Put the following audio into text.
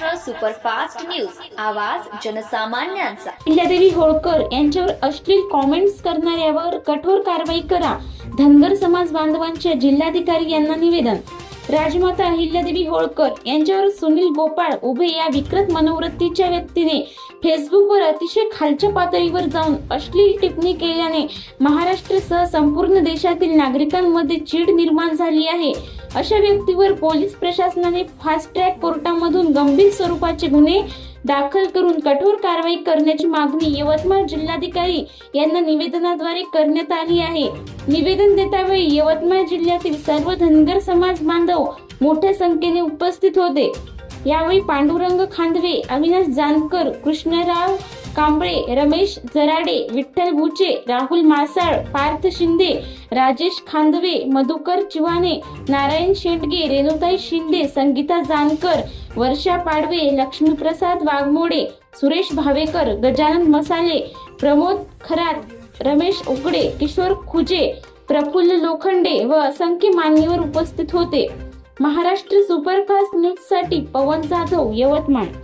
Superfast news. आवाज जनसामान्यांचा. अहिल्यादेवी होळकर यांच्यावर अश्लील कॉमेंट्स करणाऱ्यावर कठोर कारवाई करा. धनगर समाज बांधवांच्या जिल्हाधिकारी यांना निवेदन. राजमाता अहिल्यादेवी होळकर यांच्यावर सुनील गोपाळ उभे या विकृत मनोवृत्तीच्या व्यक्तीने फेसबुकवर अतिशय खालच्या पातळीवर जाऊन अश्लील टिप्पणी केल्याने महाराष्ट्रासह संपूर्ण देशातील नागरिकांमध्ये चीड निर्माण झाली आहे. अशा व्यक्तीवर पोलीस प्रशासनाने फास्ट ट्रॅक कोर्टामधून गंभीर स्वरूपाचे गुन्हे दाखल करून कठोर कारवाई करण्याची मागणी यवतमाळ जिल्हाधिकारी यांना निवेदनाद्वारे करण्यात आली आहे. निवेदन देतावेळी यवतमाळ जिल्ह्यातील सर्व धनगर समाज बांधव मोठ्या संख्येने उपस्थित होते. यावेळी पांडुरंग खांदवे अविनाश जानकर कृष्णराव कांबळे रमेश जराडे विठ्ठल बुचे राहुल मासाळ पार्थ शिंदे राजेश खांदवे मधुकर चिवाने नारायण शेंडगे रेणुताई शिंदे संगीता जानकर वर्षा पाडवे लक्ष्मीप्रसाद वाघमोडे सुरेश भावेकर गजानन मसाले प्रमोद खरात रमेश उकडे किशोर खुजे प्रफुल्ल लोखंडे व असंख्य मान्यवर उपस्थित होते. महाराष्ट्र सुपरफास्ट न्यूजसाठी पवन जाधव यवतमाळ.